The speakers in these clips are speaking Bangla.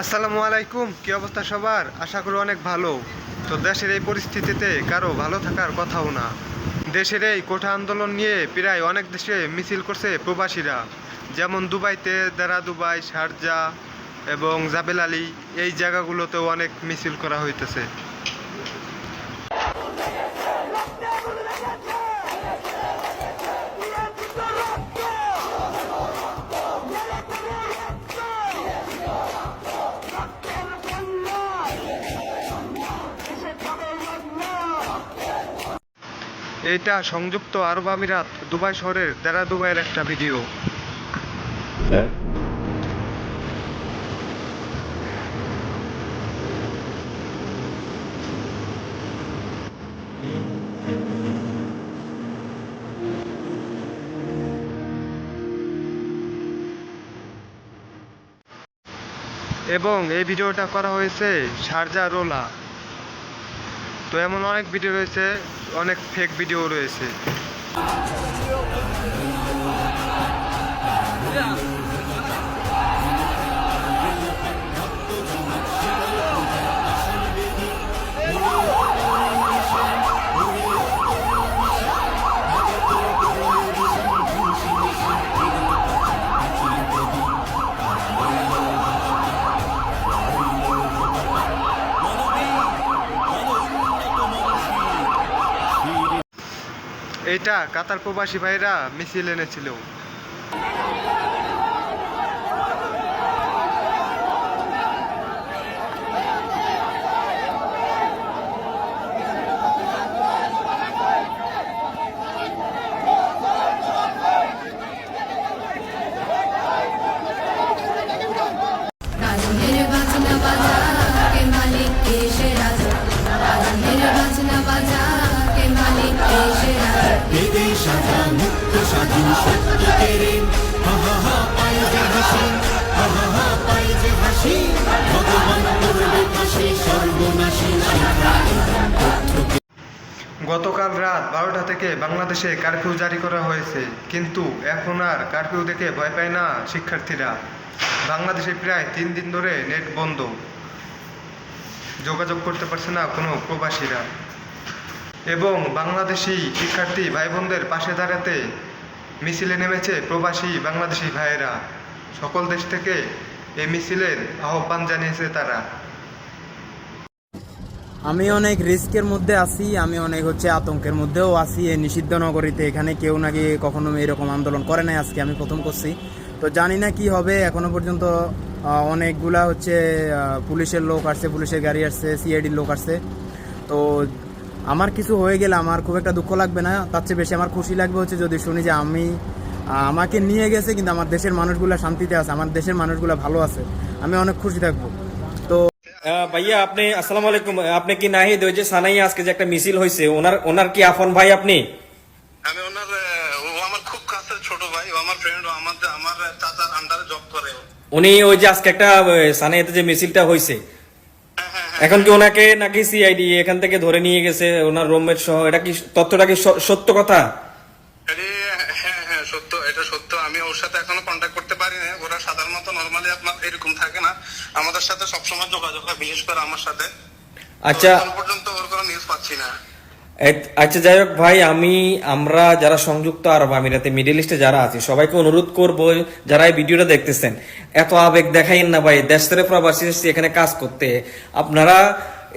আসসালামু আলাইকুম, কি অবস্থা সবার? আশা করি অনেক ভালো। তো দেশের এই পরিস্থিতিতে কারও ভালো থাকার কথাও না। দেশের এই কোঠা আন্দোলন নিয়ে প্রায় অনেক দেশে মিছিল করছে প্রবাসীরা। যেমন দুবাইতে দেরা দুবাই শারজা এবং জাবেল আলী, এই জায়গাগুলোতেও অনেক মিছিল করা হইতেছে। এটা সংযুক্ত আরব আমিরাত দুবাই শহরের দেরা দুবাইয়ের একটা ভিডিও। এবং এই ভিডিওটা করা হয়েছে শারজা রোলা। তো এমন অনেক ভিডিও রয়েছে অনেক ফেক ভিডিও রয়েছে। এইটা কাতার প্রবাসী ভাইরা মিছিল এনেছিল। গতকাল রাত বারোটা থেকে বাংলাদেশে কারফিউ জারি করা হয়েছে, কিন্তু এখন আর কারফিউ দেখে ভয় পায় না শিক্ষার্থীরা। বাংলাদেশে প্রায় তিন দিন ধরে নেট বন্ধ। যোগাযোগ করতে পারছে না কোনো প্রবাসীরা। এবং বাংলাদেশি শিক্ষার্থী ভাই বোনদের পাশে দাঁড়াতে মিছিলে নেমেছে প্রবাসী বাংলাদেশি ভাইয়েরা। সকল দেশ থেকে এই মিছিলের আহ্বান জানিয়েছে তারা। আমি অনেক রিস্কের মধ্যে আছি, আমি অনেক হচ্ছে আতঙ্কের মধ্যেও আছি। এই নিষিদ্ধ নগরীতে এখানে কেউ নাকি কখনো এরকম আন্দোলন করে নাই আজকে আমি প্রথম করছি। তো জানি না কি হবে, এখনও পর্যন্ত অনেকগুলা হচ্ছে পুলিশের লোক আসছে, পুলিশের গাড়ি আসছে সিআইডির লোক আসছে। তো আমার কিছু হয়ে গেলে আমার খুব একটা দুঃখ লাগবে না। তার চেয়ে বেশি আমার খুশি লাগবে হচ্ছে যদি শুনি যে আমি আমাকে নিয়ে গেছে কিন্তু আমার দেশের মানুষগুলা শান্তিতে আছে আমার দেশের মানুষগুলা ভালো আছে। আমি অনেক খুশি থাকব। তো ভাইয়া আপনি আসসালামু আলাইকুম। আপনি কি নাহিদ ওই যে সানাই আজকে যে একটা মিছিল হয়েছে ওনার ওনার কি আফন ভাই আপনি? আমি ওনার ও আমার খুব কাছের ছোট ভাই ও আমার ফ্রেন্ড ও আমার আমার চাচার আন্ডারে জব করে। উনি ওই যে আজকে একটা সানাইতে যে মিছিলটা হয়েছে হ্যাঁ হ্যাঁ হ্যাঁ এখন কি ওনাকে নাকি সিআইডি এখান থেকে ধরে নিয়ে গেছে ওনার রুমমেট সহ? এটা কি তথ্যটা কি সত্য কথা? আরে, হ্যাঁ হ্যাঁ সত্য এটা সত্য। আমি ওর সাথে এখনও কন্ট্যাক্ট করতে পারি না ওরা সাধারণত নর্মালি আপনার এরকম থাকে না। আমাদের সাথে সবসময় যোগাযোগ হয় বিশেষ করে আমার সাথে। আচ্ছা। পর্যন্ত ওর কোনো নিউজ পাচ্ছি না। আচ্ছা যাই হোক ভাই, আমি, আমরা যারা সংযুক্ত আরব আমিরাতে মিডিল ইস্টে যারা আছি, সবাইকে অনুরোধ করব যারা এই ভিডিওটা দেখতেছেন, এত আবেগ দেখাইন না ভাই, দেশ থেকে প্রবাসী এসেছি এখানে কাজ করতে। আপনারা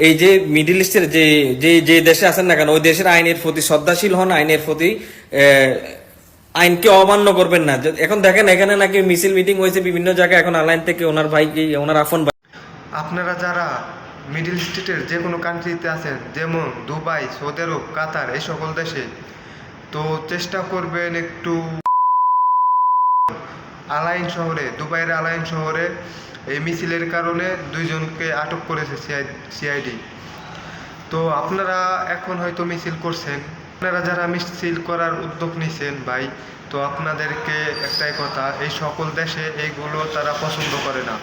এই যে মিডিল ইস্টের যে যে যে দেশে আছেন না কেন, ওই দেশের আইনের প্রতি শ্রদ্ধাশীল হন, আইনের প্রতি আইনকে অমান্য করবেন না। এখন দেখেন, এখানে নাকি মিছিল মিটিং হয়েছে বিভিন্ন জায়গায়, এখন আলাইন থেকে ওনার ভাইকে, ওনার আফন আপনারা যারা মিডল স্টেটের যে কোনো কান্ট্রিতে আছেন, যেমন দুবাই, সৌদি আরব, কাতার, এই সকল দেশে, তো চেষ্টা করবেন একটু আলাইন শহরে, দুবাইয়ের আলাইন শহরে এই মিছিলের কারণে দুইজনকে আটক করেছে সিআইডি। তো আপনারা এখন হয়তো মিছিল করছেন। আপনারা যারা মিছিল করার উদ্যোগ নিছেন ভাই, তো আপনাদেরকে একটাই কথা, এই সকল দেশে এইগুলো তারা পছন্দ করে না।